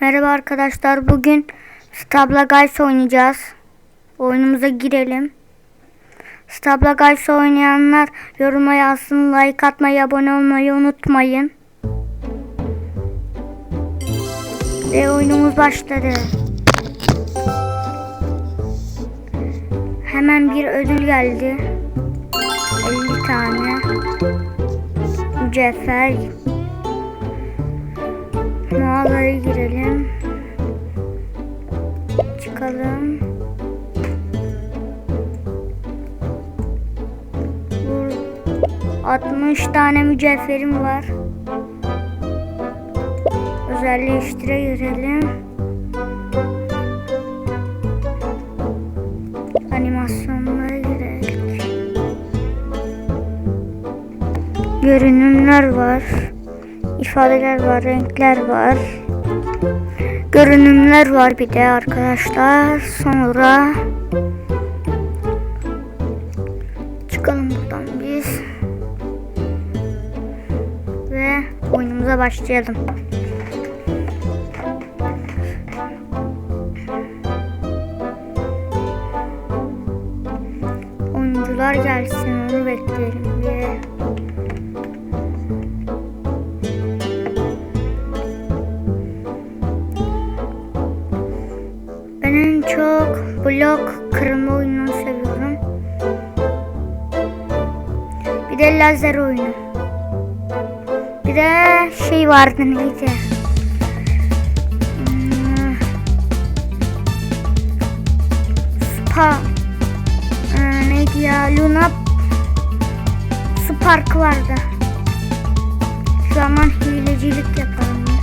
Merhaba arkadaşlar. Bugün Stabla Guys oynayacağız. Oyunumuza girelim. Stabla Guys oynayanlar yoruma yazsın. Like atmayı, abone olmayı unutmayın. Ve oyunumuz başladı. Hemen bir ödül geldi. 50 tane. Mücevher. Mağaraya girelim. Çıkalım. Bu 60 tane mücevherim var. Özelleştire girelim. Animasyonlara girelim. Görünümler var. İfadeler var, renkler var. Görünümler var bir de arkadaşlar. Sonra çıkalım buradan biz. Ve oyunumuza başlayalım. Oyuncular gelsin onu bekleyelim diye. Lazer oyunu. Bir de şey vardı neydi? Hmm. Spa. Ee, neydi ya? Luna Spark vardı. Şu an hilecilik yapalım. ya.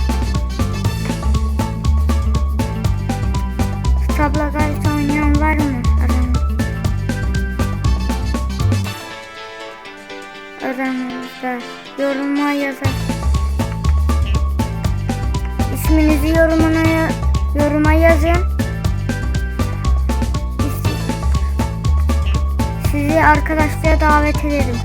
Tabla Guys oynayan var mı arkadaşlara davet ederim.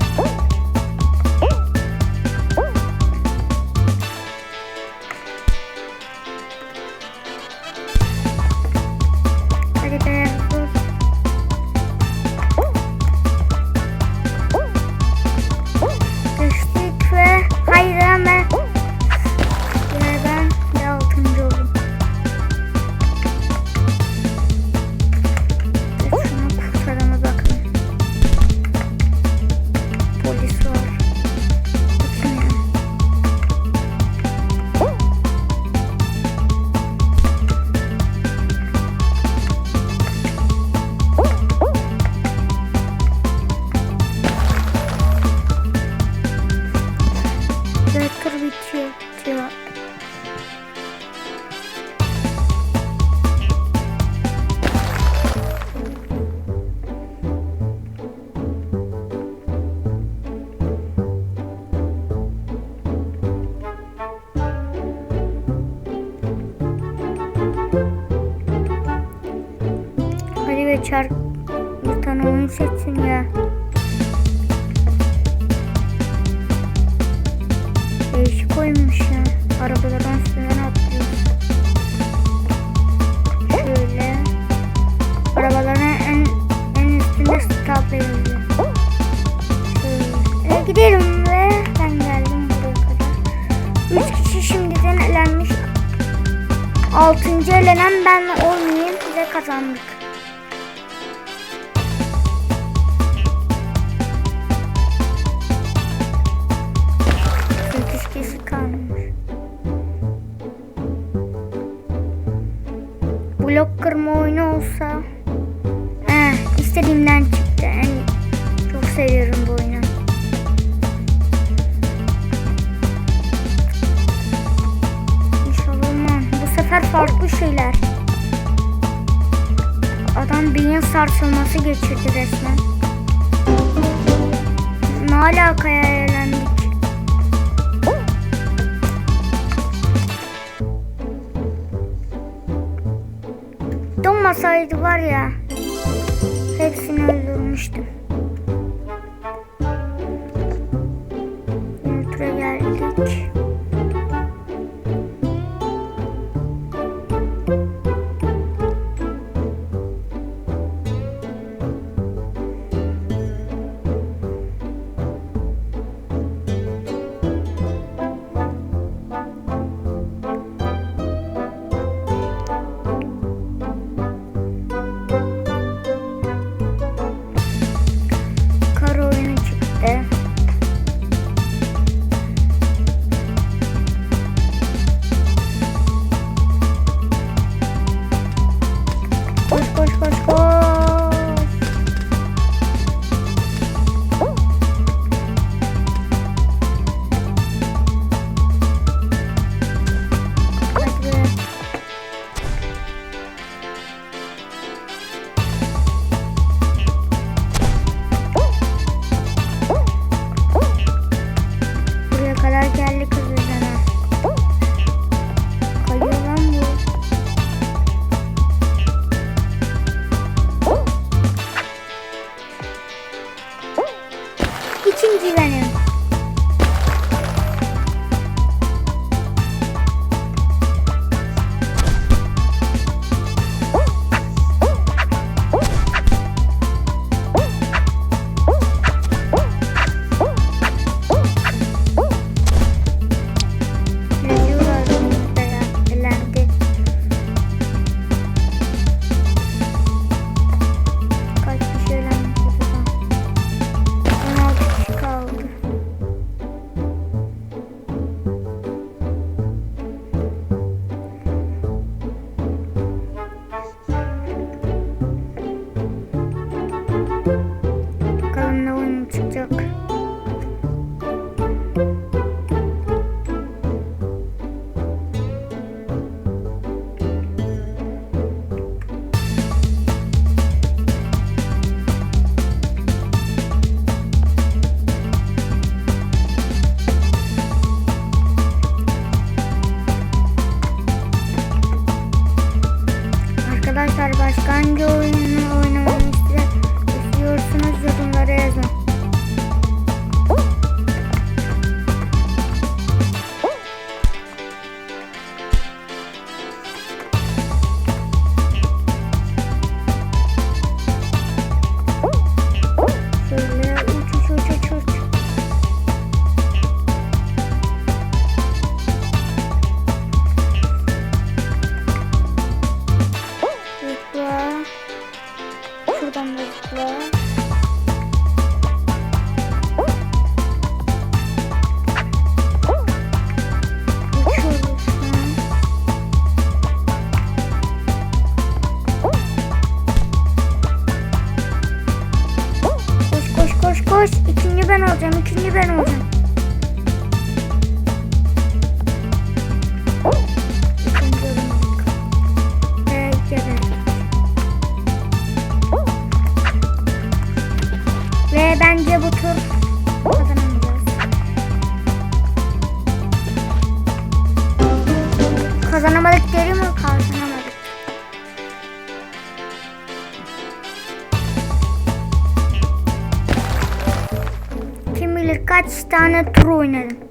Çarp bir tane oyun seçsin ya. Değişik koymuş ya. Arabalardan üstünden atlıyor. Şöyle. Arabaların en, en üstünde stop yazıyor. Şöyle. Gidelim ve ben geldim buraya kadar. Üç kişi şimdiden elenmiş. Altıncı elenen ben olmayayım ve kazandık. Oyunu olsa eh, istediğimden çıktı. Yani çok seviyorum bu oyunu. İnşallah olmam. Bu sefer farklı şeyler. Adam beyin sarsılması geçirdi resmen. Ne alakaya eğlendik? Donmasaydı var ya hepsini öldürmüştüm. bence bu tur kazanamayacağız. Kazanamadık derim mi? Kazanamadık. Kim kaç tane tur oynadım.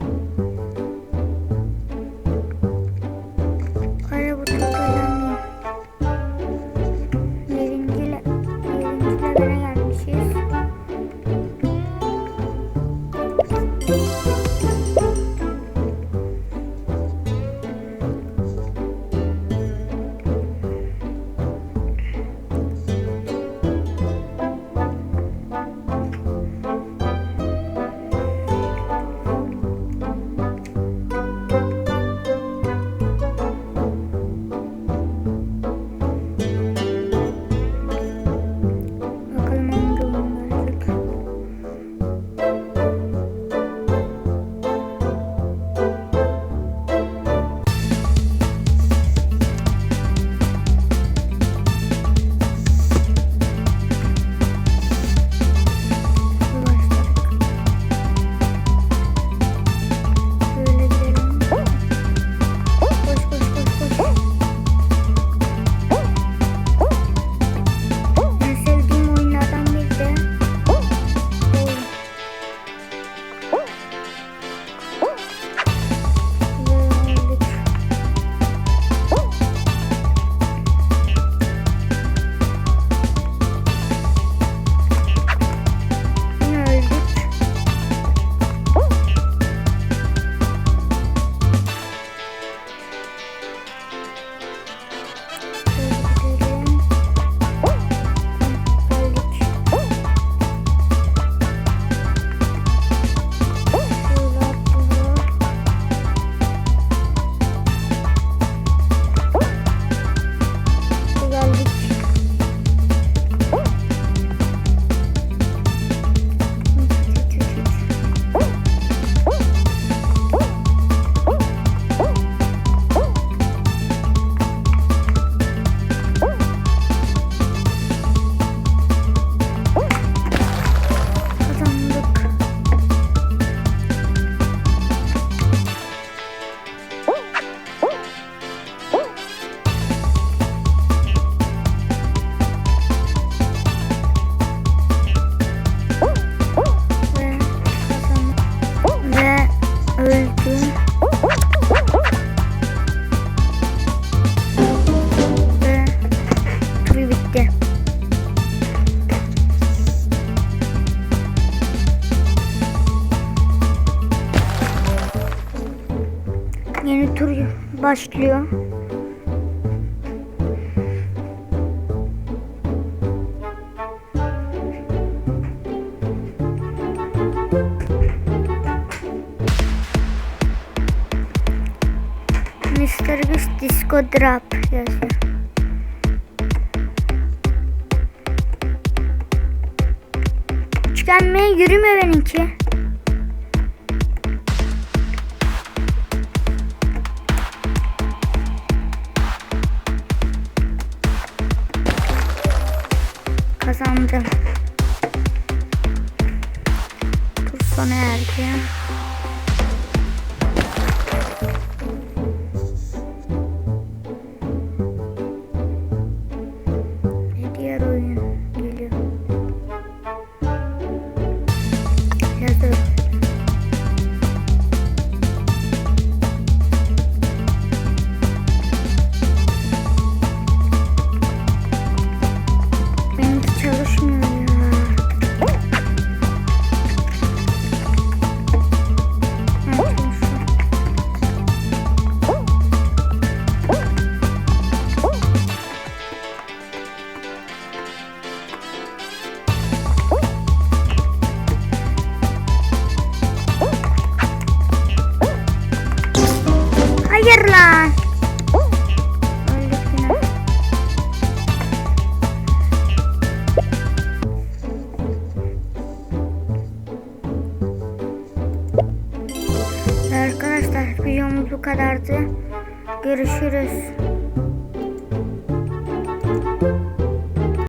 başlıyor. Mr. Beast Disco Drop yazıyor. Tükenmeye yürüme benimki. Kazandım. Dur sona erdi.